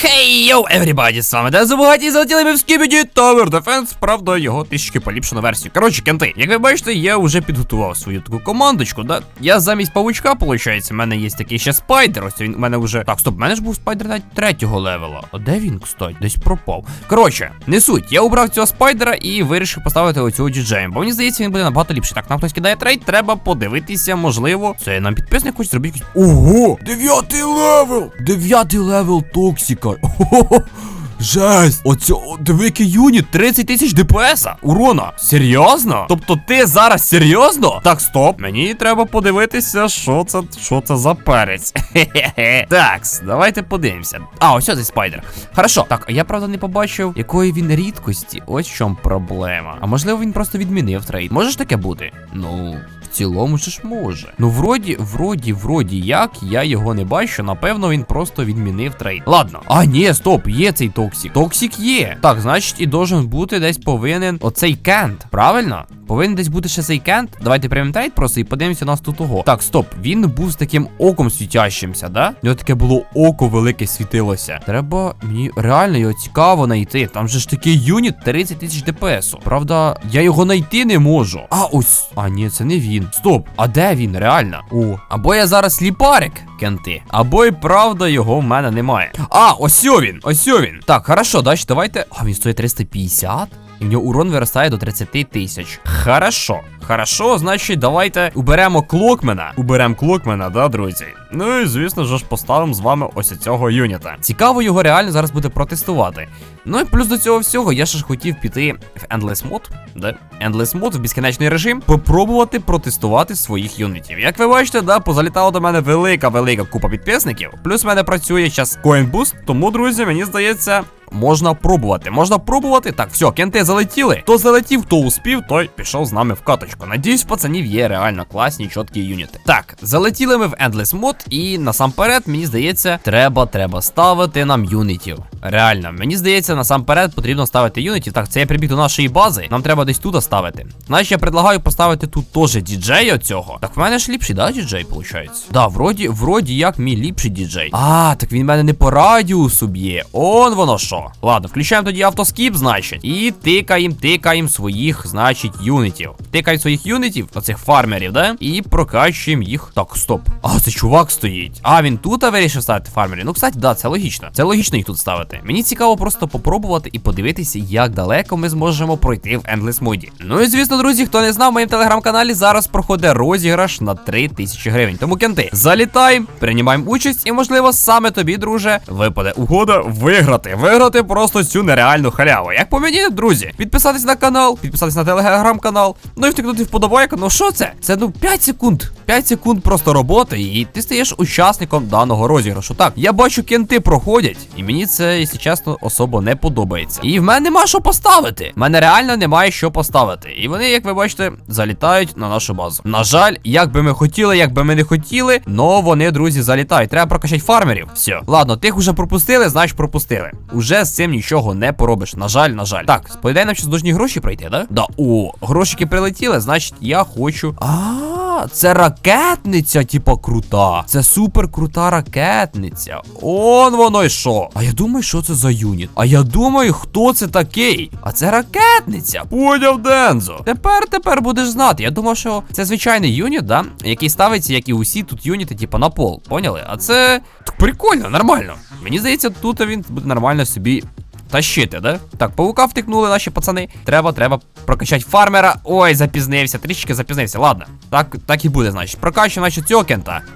Хей, йоу, everybody, з вами Дезо Багаті, і залетіли ми в Skibidi Tower Defense, правда, його трішки поліпшену версію. Коротше, кенти, як ви бачите, я вже підготував свою таку командочку, да? Я замість павучка, виходить, в мене є такий ще спайдер, ось він у мене вже... Так, стоп, в мене ж був спайдер навіть третього левела. А де він, кстати? Десь пропав. Коротше, не суть, я обрав цього спайдера і вирішив поставити оцього діджея, бо мені здається, він буде набагато ліпший. Так, нам хтось кидає трейд, треба подивитися, можливо. Це нам підписник хоче зробити. Ого! Дев'ятий левел! Дев'ятий левел Токсіка. Ого! Жесть! Оце, о, диви, який юніт, 30 тисяч ДПС урона. Серйозно? Тобто ти зараз серйозно? Так, стоп. Мені треба подивитися, що це, що це за перець. Хе-хе-хе. Такс, давайте подивимося. А, ось цей спайдер. Хорошо. Так, я правда не побачив, якої він рідкості. Ось в чому проблема. А можливо, він просто відмінив трейд. Може ж таке бути? Ну. Цілому же ж може. Ну, вроді, вроді, вроді, як я його не бачу, напевно, він просто відмінив трейд. Ладно. А, ні, стоп, є цей токсик. Токсик є. Так, значить, і должен бути десь повинен оцей кент. Правильно? Повинен десь бути ще цей кент. Давайте приймемо трейд просто і подивимося у нас тут того. Так, стоп. Він був з таким оком світящимся, да? У нього таке було око велике світилося. Треба мені реально його цікаво знайти. Там же ж такий юніт 30 тисяч ДПСу. Правда, я його знайти не можу. А ось. А ні, це не він. Стоп, а де він реально? О, або я зараз сліпарик, кенти, або і правда його в мене немає. А, ось він, ось він. Так, хорошо, далі давайте. А він стоїть 350? І в нього урон виростає до 30 тисяч. Хорошо. Хорошо, значить, давайте уберемо клокмена. Уберемо клокмена, да, друзі. Ну і звісно ж поставимо з вами ось цього юніта. Цікаво його реально зараз буде протестувати. Ну і плюс до цього всього, я ще ж хотів піти в Endless Mode, да? Endless Mode в безкінечний режим, попробувати протестувати своїх юнітів. Як ви бачите, да, позалітала до мене велика-велика купа підписників. Плюс в мене працює зараз Coin Boost, тому, друзі, мені здається. Можна пробувати, можна пробувати. Так, все, кенти залетіли. Хто залетів, хто успів, той пішов з нами в каточку. Надіюсь, пацанів є реально класні, чіткі юніти. Так, залетіли ми в Endless Mode, і насамперед, мені здається, треба треба ставити нам юнітів. Реально, мені здається, насамперед потрібно ставити юнітів. Так, це я прибіг до нашої бази. Нам треба десь тут ставити. Значить, я предлагаю поставити тут теж діджея цього. Так, в мене ж ліпший, да, діджей, виходить? Да, вроді, вроді як мій ліпший діджей. А, так він мене не по радіусу б'є. Он воно що. Ладно, включаємо тоді автоскіп, значить. І тикаємо, тикаємо своїх, значить, юнітів. Тикаємо своїх юнітів, оцих фармерів, да? І прокачуємо їх. Так, стоп. А, це чувак стоїть. А, він тут вирішив ставити фармерів. Ну, кстати, да, це логічно. Це логічно їх тут ставити. Мені цікаво просто попробувати і подивитися, як далеко ми зможемо пройти в Endless моді. Ну і звісно, друзі, хто не знав, в моєму телеграм-каналі зараз проходить розіграш на 3000 гривень. Тому кенти, залітаємо, приймаємо участь, і, можливо, саме тобі, друже, випаде угода виграти. Виграти просто цю нереальну халяву. Як по мені, друзі, підписатись на канал, підписатись на телеграм-канал, ну і втикнути вподобайку. Ну що це? Це ну 5 секунд. 5 секунд просто роботи, і ти стаєш учасником даного розіграшу. Так, я бачу, кенти проходять, і мені це, якщо чесно, особо не подобається. І в мене нема що поставити. В мене реально немає що поставити. І вони, як ви бачите, залітають на нашу базу. На жаль, як би ми хотіли, як би ми не хотіли, но вони, друзі, залітають. Треба прокачати фармерів. Все. Ладно, тих уже пропустили, значить пропустили. Уже з цим нічого не поробиш. На жаль, на жаль. Так, споїдай нам щось должні гроші пройти, да? Да, о, грошики прилетіли, значить, я хочу. А, це ракетниця, типа, крута. Це супер крута ракетниця. Он воно й що. А я думаю, що це за юніт. А я думаю, хто це такий. А це ракетниця. Поняв Дензо. Тепер тепер будеш знати. Я думав, що це звичайний юніт, да? Який ставиться, як і усі тут юніти, типу, на пол. Поняли? А це так прикольно, нормально. Мені здається, тут він буде нормально собі Тащити, да? Так, паука втикнули наші пацани. Треба, треба прокачати фармера. Ой, запізнився, трішки запізнився. Ладно, так так і буде, значить. Прокачуємо, значить, цього.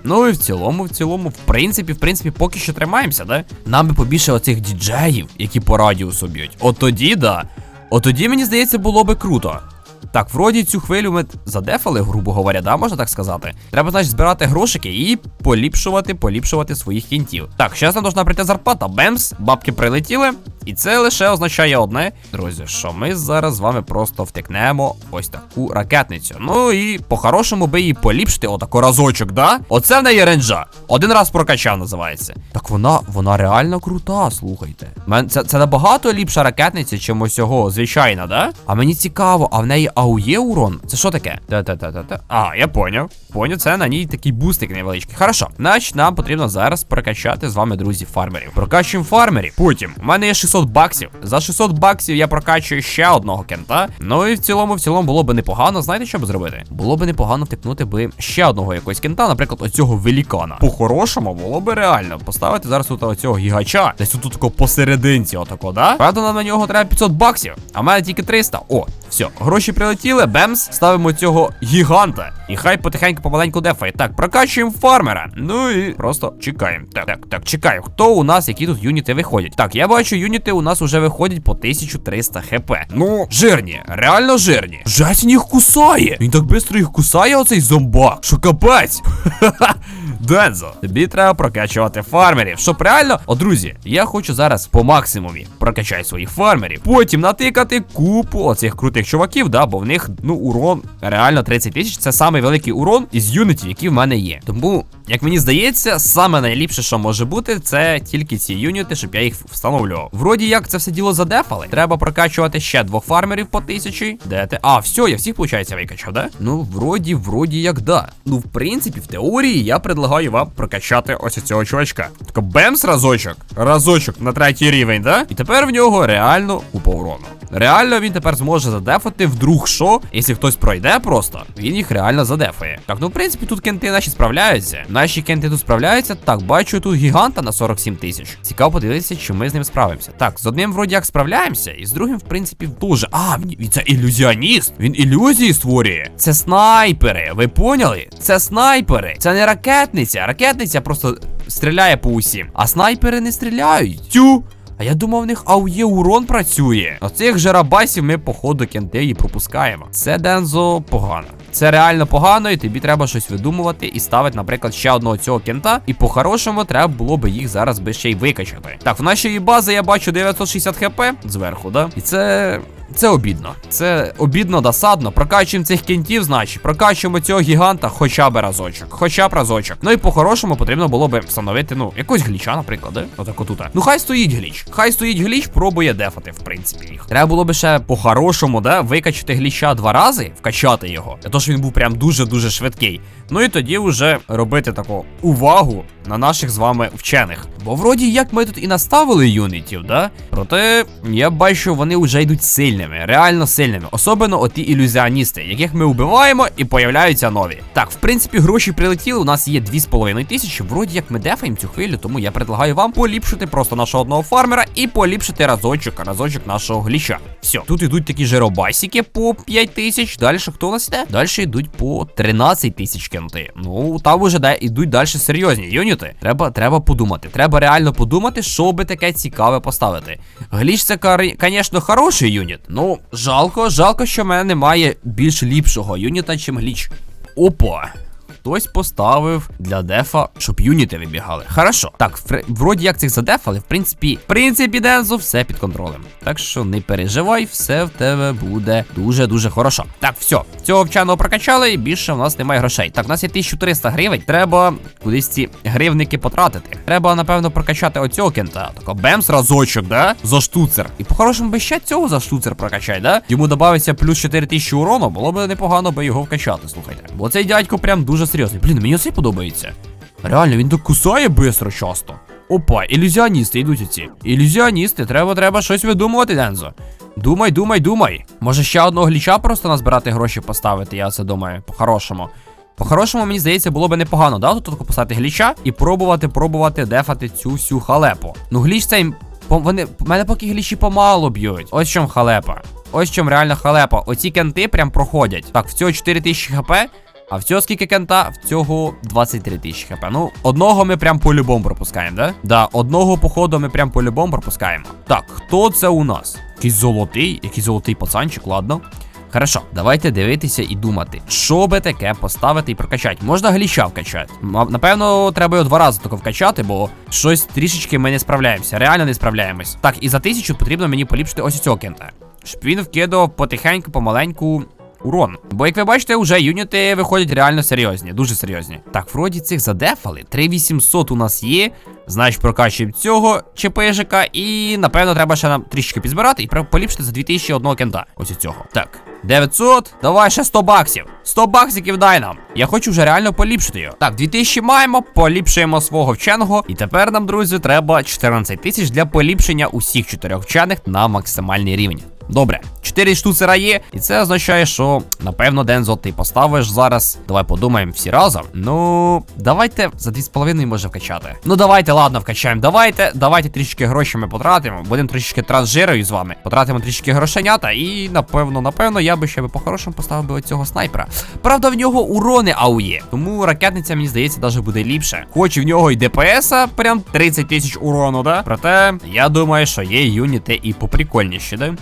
Ну і в цілому, в цілому, в принципі, в принципі, поки що тримаємося, да? Нам би побільше оцих діджеїв, які по радіусу б'ють. От тоді, да. От тоді, мені здається, було би круто. Так, вроді цю хвилю ми задефали, грубо говоря, да, можна так сказати. Треба, значить, збирати грошики і поліпшувати, поліпшувати своїх кінтів. Так, зараз нам должна прийти зарплата. Бемс, бабки прилетіли. І це лише означає одне, друзі, що ми зараз з вами просто втекнемо ось таку ракетницю. Ну і по-хорошому би її поліпшити, отако разочок, да? Оце в неї ренджа. Один раз прокачав, називається. Так вона, вона реально крута, слухайте. Мен, це, це набагато ліпша ракетниця, чим ось цього, звичайно, да? А мені цікаво, а в неї АУЄ урон? Це що таке? Та-та-та-та-та. А, я поняв. Поняв, це на ній такий бустик невеличкий. Хорошо. Значить, нам потрібно зараз прокачати з вами, друзі, фармерів. Прокачуємо фармерів. Потім, у мене є 600 баксів. За 600 баксів я прокачую ще одного кента. Ну і в цілому, в цілому було би непогано. Знаєте, що б зробити? Було би непогано втикнути би ще одного якогось кента, наприклад, оцього велікана. По-хорошому було би реально поставити зараз тут оцього гігача. Десь тут такого посерединці, отако, да? Правда, нам на нього треба 500 баксів, а в мене тільки 300. О, все, гроші прилетіли, бемс, ставимо цього гіганта. І хай потихеньку помаленьку дефає. Так, прокачуємо фармера. Ну і просто чекаємо. Так, так, так, чекаємо. Хто у нас, які тут юніти виходять? Так, я бачу, юніти у нас вже виходять по 1300 хп. Ну, жирні, реально жирні. Він їх кусає. Він так швидко їх кусає, оцей зомбак. Що капець? Дензо, тобі треба прокачувати фармерів. Щоб реально, о, друзі, я хочу зараз по максимумі прокачати своїх фармерів. Потім натикати купу оцих крутих чуваків, да, бо в них, ну, урон реально 30 тисяч. Це самий великий урон із юнітів, які в мене є. Тому, як мені здається, саме найліпше, що може бути, це тільки ці юніти, щоб я їх встановлював. Вроді як це все діло задефали. Треба прокачувати ще двох фармерів по тисячі. Де ти? А, все, я всіх, виходить, викачав, да? Ну, вроді, вроді як да. Ну, в принципі, в теорії я предлагаю вам прокачати ось цього чувачка. Тако бемс разочок. Разочок на третій рівень, да? І тепер в нього реально купа урону. Реально він тепер зможе задефати вдруг що, якщо хтось пройде просто, він їх реально задефає. Так, ну в принципі, тут кенти наші справляються. Наші кенти тут справляються. Так, бачу тут гіганта на 47 тисяч. Цікаво подивитися, чи ми з ним справимося. Так, з одним вроді як справляємося, і з другим, в принципі, дуже. А, він, це ілюзіоніст. Він ілюзії створює. Це снайпери. Ви поняли? Це снайпери. Це не ракетниця. Ракетниця просто стріляє по усім. А снайпери не стріляють. Тю. А я думав, в них АУЄ урон працює. Оцих жарабасів ми, походу, кентеї пропускаємо. Це Дензо погано. Це реально погано, і тобі треба щось видумувати і ставити, наприклад, ще одного цього кента. І по-хорошому треба було би їх зараз би ще й викачати. Так, в нашої бази я бачу 960 хп зверху, да? І це. Це обідно. Це обідно, досадно. Прокачуємо цих кінтів, значить, прокачуємо цього гіганта хоча б разочок. Хоча б разочок. Ну і по-хорошому потрібно було би встановити, ну, якогось гліча, наприклад, да? Отако тут. Ну хай стоїть гліч. Хай стоїть гліч, пробує дефати, в принципі, їх. Треба було би ще по-хорошому, да, викачати гліча два рази, вкачати його. Що він був прям дуже-дуже швидкий. Ну і тоді вже робити таку увагу на наших з вами вчених. Бо вроді як ми тут і наставили юнітів, да? Проте я бачу, вони вже йдуть сильними, реально сильними. Особливо оті ілюзіоністи, яких ми вбиваємо і появляються нові. Так, в принципі, гроші прилетіли. У нас є 2,5 тисячі. Вроді як ми дефаємо цю хвилю, тому я предлагаю вам поліпшити просто нашого одного фармера і поліпшити разочок, разочок нашого гліча. Все, тут ідуть такі жиробасики по 5 тисяч. Далі хто у нас йде? Далі йдуть по 13 тисяч кенти. Ну, там уже де йдуть далі серйозні юніти. Треба, треба подумати. Треба реально подумати, що би таке цікаве поставити. Гліч це, звісно, хороший юніт. Ну, жалко, жалко, що в мене немає більш ліпшого юніта, чим гліч. Опа. Хтось поставив для дефа, щоб юніти вибігали. Хорошо. Так, вроді як цих задефали, в принципі, в принципі, Дензо, все під контролем. Так що не переживай, все в тебе буде дуже-дуже хорошо. Так, все, цього вченого прокачали, і більше в нас немає грошей. Так, у нас є 1300 гривень. Треба кудись ці гривники потратити. Треба, напевно, прокачати оцього кента. Тако бемс разочок, да? За штуцер. І по-хорошому би ще цього за штуцер прокачай, да? Йому додається плюс 4000 урону, було б непогано би його вкачати, слухайте. Бо цей дядько прям дуже серйозний. Блін, мені оцей подобається. Реально, він так кусає бистро часто. Опа, ілюзіоністи йдуть оці. Ілюзіоністи, треба, треба щось видумувати, Дензо. Думай, думай, думай. Може ще одного гліча просто назбирати гроші поставити, я це думаю, по-хорошому. По-хорошому, мені здається, було би непогано, да, тут тако поставити гліча і пробувати, пробувати дефати цю всю халепу. Ну, гліч цей. Вони. мене поки глічі помало б'ють. Ось чому халепа. Ось чому реально халепа. Оці кенти прям проходять. Так, в цього 4000 хп. А в цього скільки кента? В цього 23 тисячі хп. Ну, одного ми прям по-любому пропускаємо, да? Да, одного походу ми прям по-любому пропускаємо. Так, хто це у нас? Якийсь золотий, якийсь золотий пацанчик, ладно. Хорошо, давайте дивитися і думати, що би таке поставити і прокачати. Можна гліча вкачати. Напевно, треба його два рази тако вкачати, бо щось трішечки ми не справляємося. Реально не справляємось. Так, і за тисячу потрібно мені поліпшити ось цього кента. Щоб він вкидав потихеньку, помаленьку. Урон. Бо, як ви бачите, вже юніти виходять реально серйозні, дуже серйозні. Так, вроді цих задефали. 3800 у нас є. Значить, прокачуємо цього ЧПЖика. І напевно треба ще нам трішки підзбирати і поліпшити за 2000 одного кента. Ось цього. Так. 900, давай ще 100 баксів. 100 баксиків дай нам. Я хочу вже реально поліпшити його. Так, 2000 маємо, поліпшуємо свого вченого. І тепер нам, друзі, треба 14 тисяч для поліпшення усіх чотирьох вчених на максимальний рівень. Добре, 4 штуцера є, і це означає, що напевно Дензо ти поставиш зараз. Давай подумаємо всі разом. Ну, давайте за 2,5 може вкачати. Ну давайте, ладно, вкачаємо. Давайте, давайте трішки гроші ми потратимо. Будемо трішки трансжирою з вами. Потратимо трішки грошенята, і напевно, напевно, я би ще би по-хорошому поставив би оцього снайпера. Правда, в нього урони аує, тому ракетниця, мені здається, навіть буде ліпше. Хоч в нього і ДПСа прям 30 тисяч урону, да? Проте, я думаю, що є юніти і поприкольніші, да?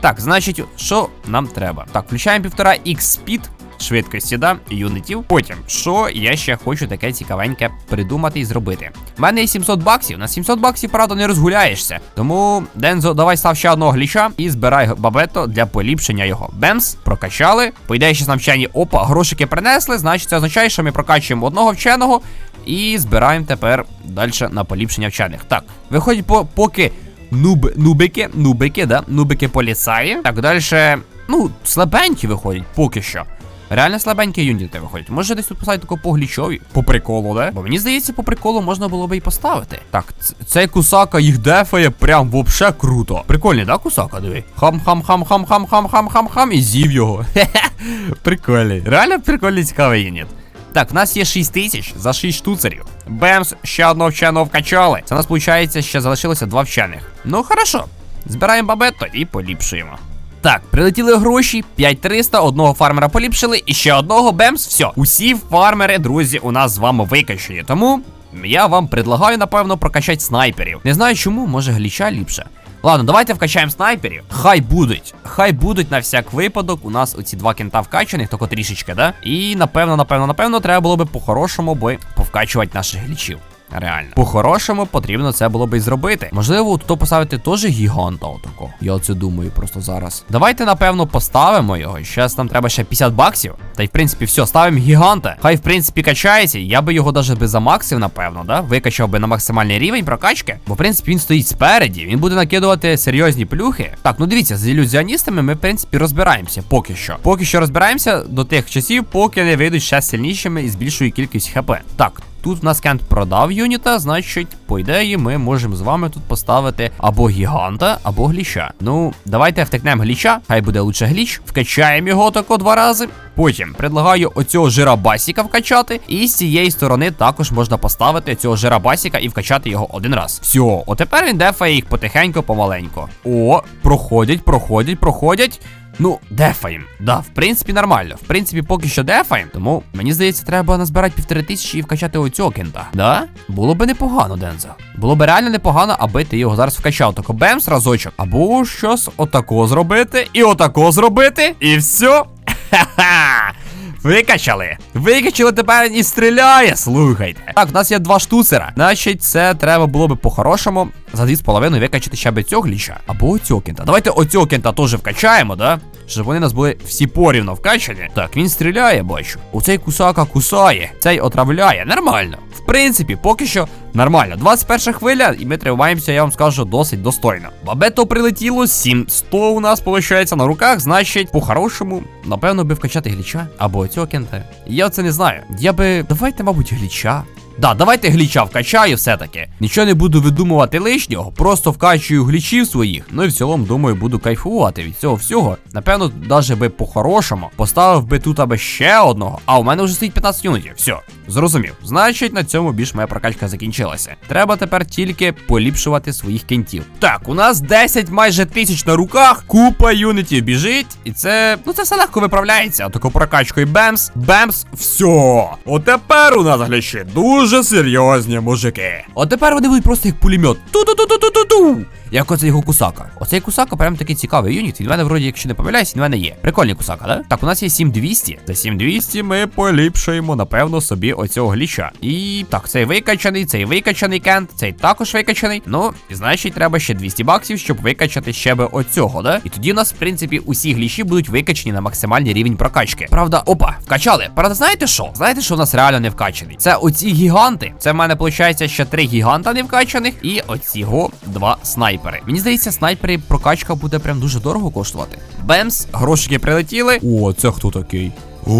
Так, значить, що нам треба? Так, включаємо півтора x speed швидкості, да, юнитів. Потім, що я ще хочу таке цікавеньке придумати і зробити. У мене є 700 баксів. На 700 баксів, правда, не розгуляєшся. Тому, Дензо, давай став ще одного гліча і збирай бабето для поліпшення його. Бемс, прокачали. По ще навчання. Опа, грошики принесли. Значить, це означає, що ми прокачуємо одного вченого і збираємо тепер далі на поліпшення вчених. Так, виходить, по, поки. Нуб, нубики, нубики, да? Нубики поліцаї. Так, далі. Ну, слабенькі виходять, поки що. Реально слабенькі юніти виходять. Може десь тут поставити тако по глічові? По приколу, да? Бо мені здається, по приколу можна було би і поставити. Так, цей кусака їх дефає прям вообще круто. Прикольний, да, кусака, диви? Хам-хам-хам-хам-хам-хам-хам-хам і з'їв його. Хе-хе. Прикольний. Реально прикольний цікавий юніт. Так, в нас є 6 тисяч за 6 штуцерів. Бемс, ще одного вченого вкачали. Це у нас, виходить, ще залишилося два вчених. Ну, хорошо. Збираємо бабетто і поліпшуємо. Так, прилетіли гроші, 5300, одного фармера поліпшили, і ще одного бемс. Все. Усі фармери, друзі, у нас з вами викачені. Тому я вам предлагаю, напевно, прокачати снайперів. Не знаю чому, може гліча ліпше. Ладно, давайте вкачаємо снайперів. Хай будуть. Хай будуть на всяк випадок. У нас оці два кента вкачаних, тільки трішечки, да? І напевно, напевно, напевно, треба було би по-хорошому би повкачувати наших глічів. Реально. По-хорошому потрібно це було би і зробити. Можливо, тут поставити теж гіганта отако. Я це думаю просто зараз. Давайте, напевно, поставимо його. Щас нам треба ще 50 баксів. Та й в принципі все, ставимо гіганта. Хай в принципі качається. Я би його навіть би замаксив, напевно, да? Викачав би на максимальний рівень прокачки. Бо в принципі він стоїть спереді. Він буде накидувати серйозні плюхи. Так, ну дивіться, з ілюзіоністами ми, в принципі, розбираємося поки що. Поки що розбираємося до тих часів, поки не вийдуть ще сильнішими і з більшою кількістю хп. Так. Тут в нас Кент продав юніта, значить, по ідеї, ми можемо з вами тут поставити або гіганта, або гліча. Ну, давайте втекнемо гліча, хай буде лучше гліч. Вкачаємо його тако два рази. Потім предлагаю оцього жирабасіка вкачати. І з цієї сторони також можна поставити цього жирабасіка і вкачати його один раз. Все, отепер він дефає їх потихеньку, помаленьку. О, проходять, проходять, проходять. Ну, дефаєм. Да, в принципі, нормально. В принципі, поки що дефаєм. Тому мені здається, треба назбирати півтори тисячі і вкачати оцього кента. Да? Було би непогано, Дензо. Було би реально непогано, аби ти його зараз вкачав. Тако бемс разочок. Або щось отако зробити, і отако зробити, і все. Ха-ха! Викачали. Викачали тепер і стріляє. Слухайте. Так, в нас є два штуцера. Значить, це треба було би по-хорошому за 2,5 викачати ще би цього гліча. Або оцього кента. Давайте оцього кента теж вкачаємо, да? Щоб вони нас були всі порівно вкачані. Так, він стріляє, бачу. Оцей кусака кусає, цей отравляє. Нормально. В принципі, поки що нормально. 21 хвиля, і ми тримаємося, я вам скажу, досить достойно. Бабето прилетіло, 700 у нас виходить на руках, значить, по-хорошому, напевно, би вкачати гліча або цього кента. Я це не знаю. Я би. Давайте, мабуть, гліча. Да, давайте гліча вкачаю все-таки. Нічого не буду видумувати лишнього, просто вкачую глічів своїх. Ну і в цілому, думаю, буду кайфувати від цього всього. Напевно, навіть би по-хорошому поставив би тут аби ще одного. А у мене вже стоїть 15 юнітів. Все, зрозумів. Значить, на цьому більш моя прокачка закінчилася. Треба тепер тільки поліпшувати своїх кентів. Так, у нас 10 майже тисяч на руках, купа юнітів біжить, і це. Ну це все легко виправляється. Отако прокачкою бемс, бемс, все. Отепер у нас глядачі дуже серйозні мужики. От тепер вони будуть просто як пулемет. Ту-ту-ту-ту-ту-ту. Як оцей його кусака. Оцей кусака прям такий цікавий юніт. Він в мене вроді, якщо не помиляюсь, він в мене є. Прикольний кусака, да? Так, у нас є 7200. За 7200 ми поліпшуємо, напевно, собі оцього гліча. І так, цей викачаний, цей викачаний кент, цей також викачаний. Ну, і значить, треба ще 200 баксів, щоб викачати ще би оцього, да? І тоді у нас, в принципі, усі гліші будуть викачані на максимальний рівень прокачки. Правда, опа, вкачали. Правда, знаєте що? Знаєте, що у нас реально не вкачаний? Це оці гіганти. Це в мене виходить ще три гіганта не вкачаних, і оціго два снайпери. Мені здається, снайпери прокачка буде прям дуже дорого коштувати. Бемс, грошики прилетіли. О, це хто такий? О,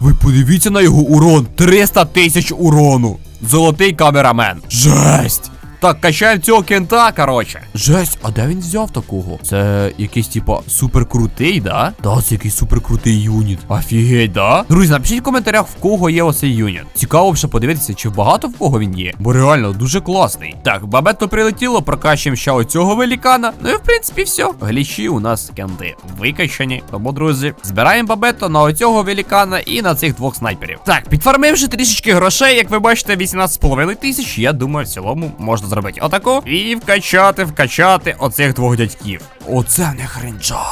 ви подивіться на його урон. 300 тисяч урону. Золотий камерамен. Жесть! Так, качаємо цього кента, короче. Жесть, а де він взяв такого? Це якийсь, типа, суперкрутий, да? Да, це якийсь суперкрутий юніт. Офігеть, да? Друзі, напишіть в коментарях, в кого є оцей юніт. Цікаво вже подивитися, чи багато в кого він є. Бо реально дуже класний. Так, бабето прилетіло, прокачуємо ще оцього велікана. Ну і в принципі все. Глічі у нас кенти викачані. Тому, друзі, збираємо бабето на оцього велікана і на цих двох снайперів. Так, підфармивши трішечки грошей, як ви бачите, 18,5 тисяч. Я думаю, в цілому можна зробити отаку. І вкачати, вкачати оцих двох дядьків. Оце не хренджа.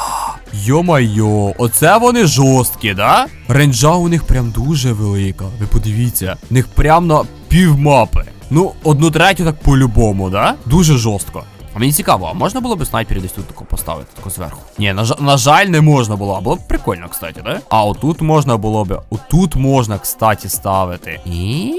Йо-майо, оце вони жорсткі, да? Ренджа у них прям дуже велика. Ви подивіться, в них прям на пів мапи. Ну, одну третю так по-любому, да? Дуже жорстко. А мені цікаво, а можна було б снайперів десь тут тако поставити, тако зверху? Ні, на, на жаль, не можна було, а було б прикольно, кстати, да? А отут можна було б. Отут можна, кстати, ставити. І.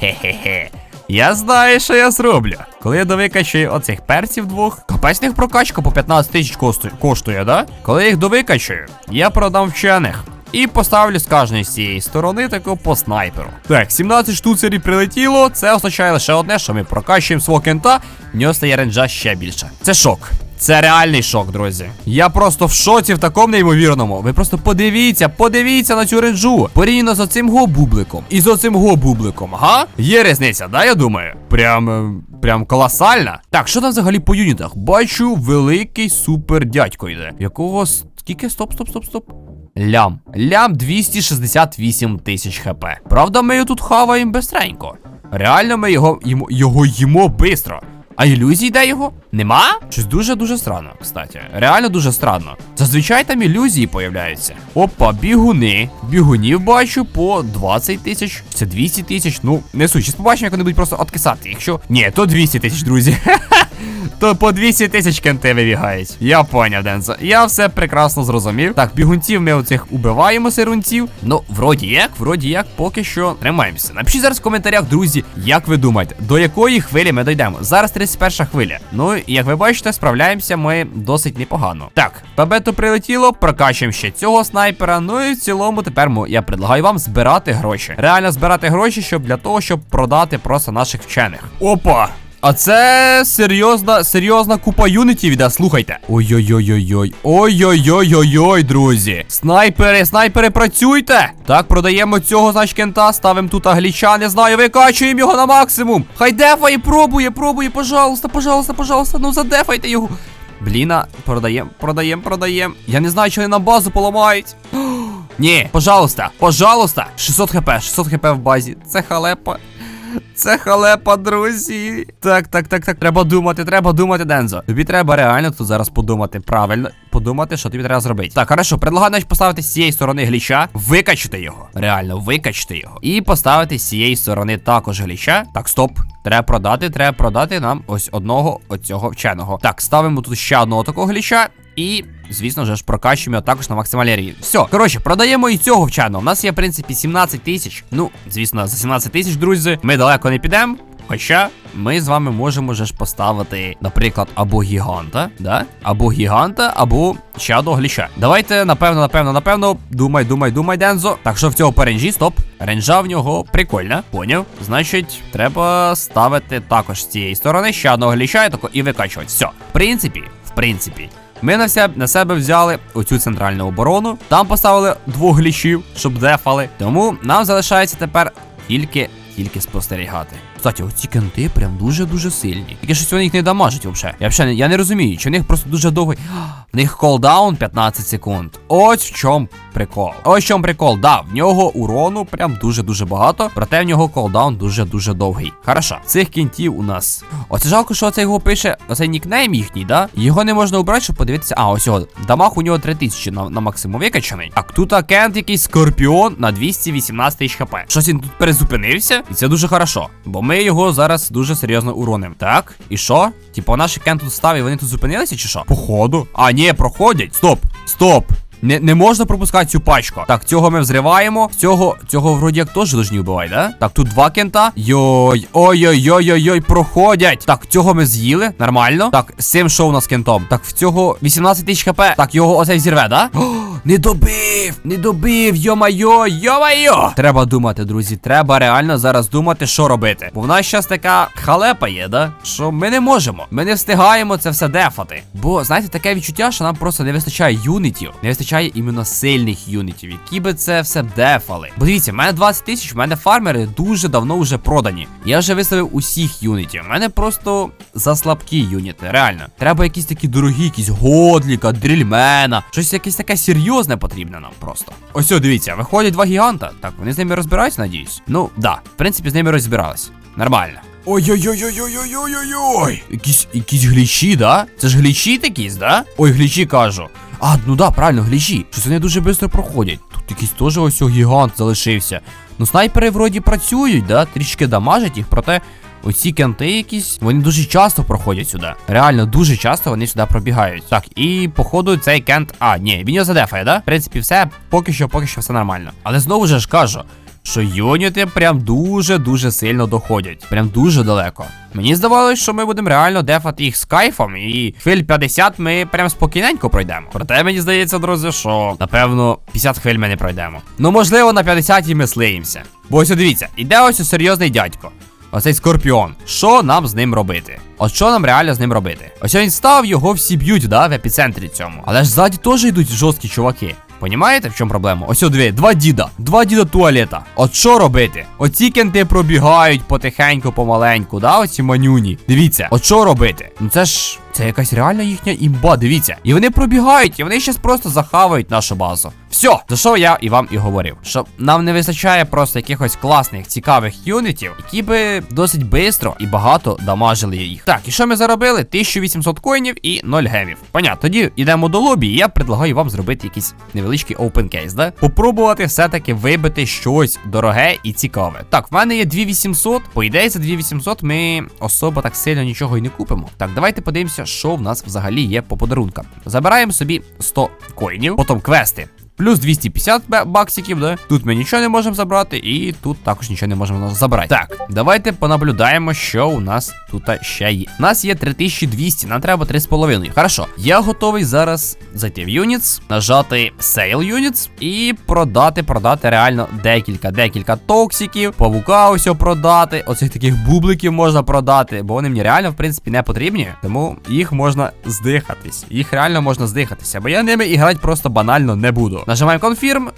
Хе-хе-хе. Я знаю, що я зроблю. Коли я довикачую оцих перців двох, капець них прокачка по 15 тисяч коштує, да? Коли їх довикачую, я продам вчених. І поставлю з кожної з цієї сторони таку по снайперу. Так, 17 штуцерів прилетіло. Це означає лише одне, що ми прокачуємо свого кента, в нього стає ренджа ще більше. Це шок. Це реальний шок, друзі. Я просто в шоці в такому неймовірному. Ви просто подивіться, подивіться на цю ренджу. Порівняно з оцим го-бубликом. І з оцим го-бубликом, га? Є різниця, да, я думаю? Прям. е, Прям колосальна. Так, що там взагалі по юнітах? Бачу, великий супер дядько йде. Якого скільки? Стоп, стоп, стоп, стоп. Лям. Лям 268 тисяч хп. Правда, ми його тут хаваємо бистренько. Реально, ми його їмо, його їмо бистро. А ілюзій де його? Нема? Щось дуже-дуже странно, кстати. Реально дуже странно. Зазвичай там ілюзії появляються. Опа, бігуни. Бігунів бачу по 20 тисяч. Це 200 тисяч. Ну, не суть. Щас побачимо, як вони будуть просто откисати. Якщо. Ні, то 200 тисяч, друзі. То по 200 тисяч кенти вибігають. Я поняв, Дензо. Я все прекрасно зрозумів. Так, бігунців ми оцих убиваємо сирунців. Ну, вроді як, вроді як, поки що тримаємося. Напишіть зараз в коментарях, друзі, як ви думаєте, до якої хвилі ми дійдемо. Зараз 31 хвиля. Ну, як ви бачите, справляємося ми досить непогано. Так, бабето прилетіло, прокачуємо ще цього снайпера. Ну і в цілому тепер я предлагаю вам збирати гроші. Реально збирати гроші, щоб для того, щоб продати просто наших вчених. Опа! А це серйозна, серйозна купа юнітів іде, слухайте. Ой-ой-ой-ой-ой. Ой-ой-ой-ой-ой, друзі. Снайпери, снайпери, працюйте! Так, продаємо цього, значить, кента, ставимо тут агліча, не знаю, викачуємо його на максимум. Хай дефає, пробує, пробує, пожалуйста, пожалуйста, пожалуйста, ну задефайте його. Бліна, продаємо, продаємо, продаємо. Я не знаю, чи вони нам базу поламають. Ні, пожалуйста, пожалуйста. 600 хп, 600 хп в базі. Це халепа. Це халепа, друзі. Так, так, так, так. Треба думати, треба думати, Дензо. Тобі треба реально тут зараз подумати. Правильно, подумати, що тобі треба зробити. Так, хорошо, предлагаю навіть поставити з цієї сторони гліча, викачати його. Реально, викачати його. І поставити з цієї сторони також гліча. Так, стоп. Треба продати, треба продати нам ось одного оцього вченого. Так, ставимо тут ще одного такого гліча. І, звісно ж, прокачуємо також на максимальній. Все, коротше, продаємо і цього вченого. У нас є, в принципі, 17 тисяч. Ну, звісно, за 17 тисяч, друзі, ми далеко не підемо. Хоча ми з вами можемо же ж поставити, наприклад, або гіганта, да? Або гіганта, або ще одного гліча. Давайте, напевно, напевно, напевно, думай, думай, думай, Дензо. Так, що в цього по ренджі, стоп. Ренджа в нього прикольна, поняв. Значить, треба ставити також з цієї сторони ще одного гліча і тако і викачувати. Все, в принципі, в принципі. Ми на себе, на себе взяли оцю центральну оборону. Там поставили двох глічів, щоб дефали. Тому нам залишається тепер тільки, тільки спостерігати. Кстати, оці кенти прям дуже-дуже сильні. Тільки щось вони їх не дамажать взагалі. Я взагалі я не розумію, чи в них просто дуже довгий. В них колдаун 15 секунд. Ось в чому прикол. Ось в чому прикол. Да, в нього урону прям дуже-дуже багато. Проте в нього колдаун дуже-дуже довгий. Хорошо. Цих кінтів у нас. Оце жалко, що це його пише. Оцей нікнейм їхній, да? Його не можна обрати, щоб подивитися. А, ось його. Дамаг у нього 3000 на, на максимум викачаний. Так, тут кент якийсь скорпіон на 218 тисяч хп. Щось він тут перезупинився, і це дуже хорошо. Бо ми його зараз дуже серйозно уронимо. Так, і що? Типа наш кент тут став і вони тут зупинилися, чи що? Походу. А, ні, проходять. Стоп, стоп. Не, не можна пропускати цю пачку. Так, цього ми взриваємо. Цього, цього вроді як теж должні вбивати, да? Так, тут два кента. Йой, ой-ой-ой-ой-ой, проходять. Так, цього ми з'їли. Нормально. Так, цим що у нас кентом? Так, в цього 18 тисяч хп. Так, його оцей зірве, да? О, не добив! Не добив! Йо-майо! Треба думати, друзі. Треба реально зараз думати, що робити. Бо в нас зараз така халепа є, да? Що ми не можемо. Ми не встигаємо це все дефати. Бо, знаєте, таке відчуття, що нам просто не вистачає юнітів. Не вистачає іменно сильних юнітів, які би це все дефали. Бо дивіться, в мене 20 тисяч, в мене фармери дуже давно вже продані. Я вже виставив усіх юнітів. В мене просто заслабкі юніти, реально. Треба якісь такі дорогі, якісь годліка, дрільмена. Щось якесь таке серйозне потрібне нам просто. Ось, о, дивіться, виходять два гіганта. Так, вони з ними розбираються, надіюсь. Ну, да, в принципі, з ними розбирались. Нормально. Ой-ой-ой-ой-ой-ой-ой-ой. Якісь, якісь глічі, да? Це ж глічі якісь, да? Ой, глічі кажу. А, ну да, правильно, глічі. Щось вони дуже швидко проходять. Тут якийсь теж ось гігант залишився. Ну, снайпери вроді працюють, да? Трішки дамажать їх, проте оці кенти якісь, вони дуже часто проходять сюди. Реально, дуже часто вони сюди пробігають. Так, і походу цей кент. А, ні, він його задефає, да? В принципі, все, поки що, поки що все нормально. Але знову ж кажу. Що юніти прям дуже-дуже сильно доходять. Прям дуже далеко. Мені здавалось, що ми будемо реально дефати їх з кайфом, і хвиль 50 ми прям спокійненько пройдемо. Проте мені здається, друзі, що напевно 50 хвиль ми не пройдемо. Ну, можливо, на 50 і ми слиємося. Бо ось дивіться, іде ось серйозний дядько. Оцей скорпіон. Що нам з ним робити? От що нам реально з ним робити? Ось він став, його всі б'ють, да, в епіцентрі цьому. Але ж ззаді теж йдуть жорсткі чуваки. Понімаєте, в чому проблема? Ось дві, два діда, два діда туалета. От що робити? Оці кенти пробігають потихеньку, помаленьку, да, оці манюні. Дивіться, от що робити? Ну це ж. Це якась реальна їхня імба, дивіться. І вони пробігають, і вони щас просто захавають нашу базу. Все, за що я і вам і говорив. Що нам не вистачає просто якихось класних, цікавих юнітів, які би досить швидко і багато дамажили їх. Так, і що ми заробили? 1800 коїнів і 0 гемів. Понятно, тоді йдемо до лобі, і я предлагаю вам зробити якийсь невеличкий open кейс, да? Попробувати все-таки вибити щось дороге і цікаве. Так, в мене є 2800. По ідеї, за 2800 ми особо так сильно нічого і не купимо. Так, давайте подивимося, що в нас взагалі є по подарункам. Забираємо собі 100 коїнів, потім квести. Плюс 250 баксиків, да? Тут ми нічого не можемо забрати, і тут також нічого не можемо забрати. Так, давайте понаблюдаємо, що у нас тут ще є. У нас є 3200, нам треба 3,5. Хорошо. Я готовий зараз зайти в Units, нажати Sale Units і продати, продати реально декілька, декілька токсиків, павука ось продати. Оцих таких бубликів можна продати, бо вони мені реально, в принципі, не потрібні. Тому їх можна здихатись. Їх реально можна здихатися, бо я ними і грати просто банально не буду. Нажимаємо Confirm.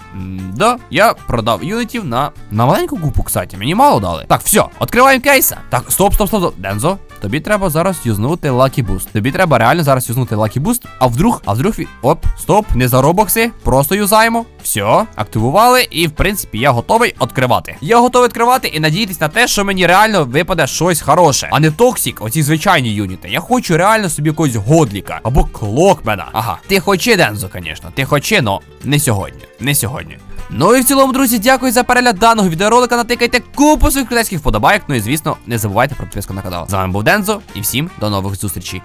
Да, я продав юнітів на, на маленьку купу, кстати. Мені мало дали. Так, все, відкриваємо кейса. Так, стоп, стоп, стоп, стоп. Дензо, тобі треба зараз юзнути Lucky Boost. Тобі треба реально зараз юзнути Lucky Boost. А вдруг, а вдруг. Оп, стоп, не за робокси. Просто юзаємо. Все, активували, і в принципі я готовий відкривати. Я готовий відкривати і надіятись на те, що мені реально випаде щось хороше, а не токсик, оці звичайні юніти. Я хочу реально собі якогось годліка або клокмена. Ага, ти хоче, Дензо, звісно, ти хоче, но не сьогодні. Не сьогодні. Ну і в цілому, друзі, дякую за перегляд даного відеоролика. Натикайте купу своїх критичних вподобайок. Ну і звісно, не забувайте про підписку на канал. З вами був Дензо, і всім до нових зустрічей.